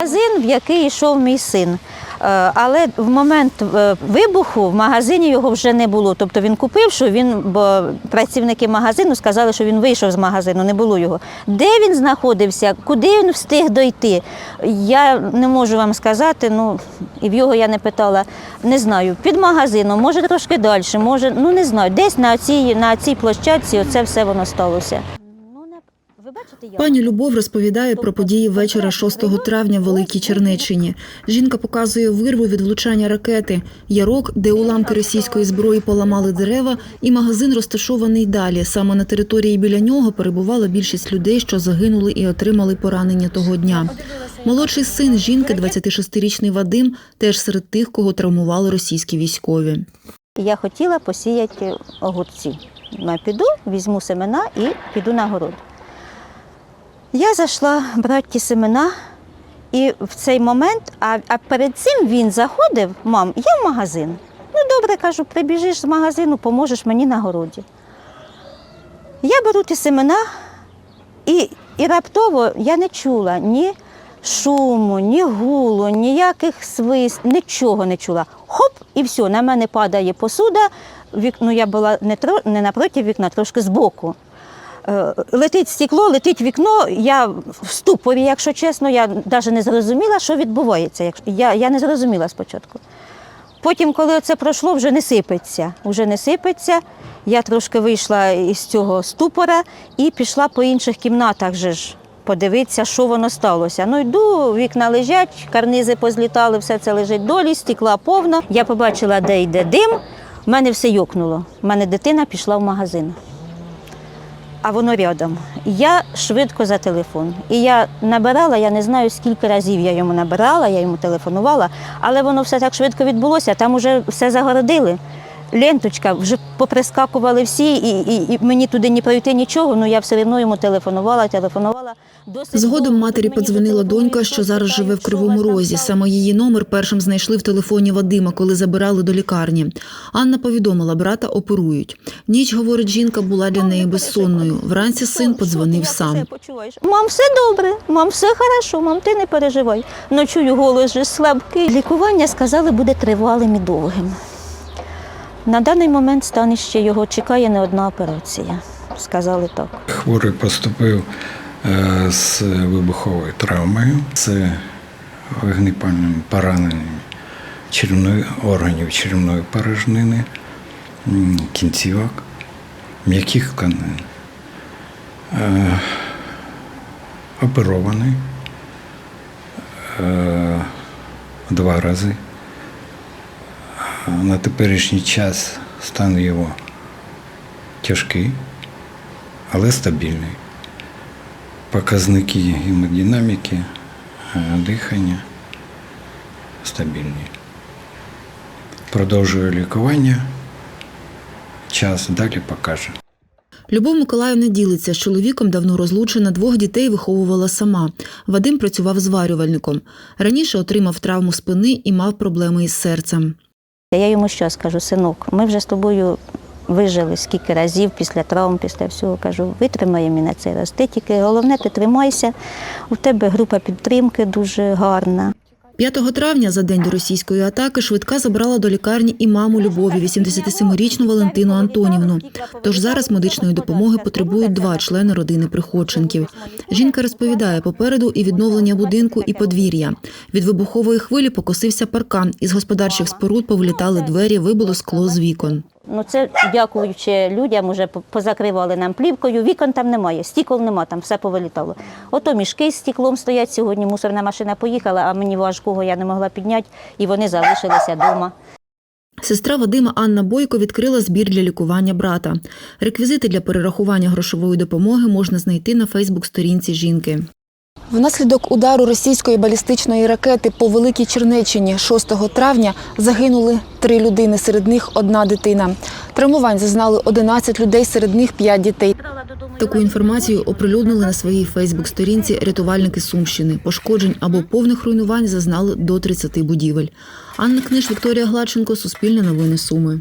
Магазин, в який йшов мій син. Е, Але в момент е, вибуху в магазині його вже не було. Тобто він купив, що він, бо працівники магазину сказали, що він вийшов з магазину, не було його. Де він знаходився, куди він встиг дойти, я не можу вам сказати. Ну і в його я не питала. Не знаю. Під магазином, може трошки далі, може, ну не знаю. Десь на цій, на цій площадці оце все воно сталося. Ну, не ви бачите, я Пані Любов розповідає про події вечора 6 травня в Великій Чернеччині. Жінка показує вирву від влучання ракети, ярок, де уламки російської зброї поламали дерева, і магазин розташований далі. Саме на території біля нього перебувала більшість людей, що загинули і отримали поранення того дня. Молодший син жінки, 26-річний Вадим, теж серед тих, кого травмували російські військові. Я хотіла посіяти огурці. Я піду, візьму семена і піду на город. Я зайшла брати семена, і в цей момент, а, а перед цим він заходив, мам, я в магазин. Ну, добре, кажу, прибіжиш з магазину, поможеш мені на городі. Я беру ті семена, і, і раптово я не чула ні шуму, ні гулу, ніяких свист, нічого не чула. Хоп, і все, на мене падає посуда. Вік, ну, я була не, тро, не напроти вікна, трошки збоку. Е, Летить стекло, летить вікно. Я в ступорі, якщо чесно, я навіть не зрозуміла, що відбувається. Я, я не зрозуміла спочатку. Потім, коли це пройшло, вже не сипеться. Вже не сипеться. Я трошки вийшла із цього ступора і пішла по інших кімнатах же ж подивитися, що воно сталося. Ну йду, вікна лежать, карнизи позлітали, все це лежить долі, стекла повно. Я побачила, де йде дим. У мене все йокнуло. У мене дитина пішла в магазин а воно рядом. Я швидко за телефон. І я набирала, я не знаю, скільки разів я йому набирала, я йому телефонувала, але воно все так швидко відбулося, там вже все загородили. Ленточка, вже поприскакували всі, і, і, і мені туди не пройти нічого, але я все одно йому телефонувала, телефонувала. Згодом матері подзвонила донька, що зараз живе в Кривому Розі. Саме її номер першим знайшли в телефоні Вадима, коли забирали до лікарні. Анна повідомила, брата оперують. Ніч, говорить жінка, була для неї безсонною. Вранці син подзвонив сам. Мам, все добре, мам, все хорошо, мам, ти не переживай. Ну чую, голос же слабкий. Лікування сказали, буде тривалим і довгим. На даний момент стан ще його чекає не одна операція. Сказали так. Хворий поступив з вибуховою травмою, з вогнепальним пораненням черевної, органів черевної порожнини, кінцівок, м'яких тканин. Е, Оперований е, два рази. Е, На теперішній час стан його тяжкий але стабільний. Показники гемодинаміки, е, дихання стабільні. Продовжую лікування. Час далі покаже. Любов Миколаївна ділиться з чоловіком давно розлучена, двох дітей виховувала сама. Вадим працював зварювальником. Раніше отримав травму спини і мав проблеми із серцем. Я йому що скажу, синок, ми вже з тобою вижили скільки разів після травм, після всього. Кажу, витримаємо і на цей раз. Ти тільки головне, ти тримайся. У тебе група підтримки дуже гарна. 5 травня, за день до російської атаки, швидка забрала до лікарні і маму Любові, 87-річну Валентину Антонівну. Тож зараз медичної допомоги потребують два члени родини Приходченків. Жінка розповідає, попереду і відновлення будинку, і подвір'я. Від вибухової хвилі покосився паркан. Із господарчих споруд повлітали двері, вибило скло з вікон. Ну це дякуючи людям, уже позакривали нам плівкою. Вікон там немає, стікол нема, там все повилітало. Ото мішки з стеклом стоять сьогодні. Мусорна машина поїхала, а мені важкого я не могла підняти, і вони залишилися вдома. Сестра Вадима Анна Бойко відкрила збір для лікування брата. Реквізити для перерахування грошової допомоги можна знайти на Фейсбук-сторінці жінки. Внаслідок удару російської балістичної ракети по Великій Чернеччині 6 травня загинули три людини, серед них одна дитина. Травмувань зазнали 11 людей, серед них 5 дітей. Таку інформацію оприлюднили на своїй Фейсбук-сторінці рятувальники Сумщини. Пошкоджень або повних руйнувань зазнали до 30 будівель. Анна Книж, Вікторія Гладченко, Суспільне новини Суми.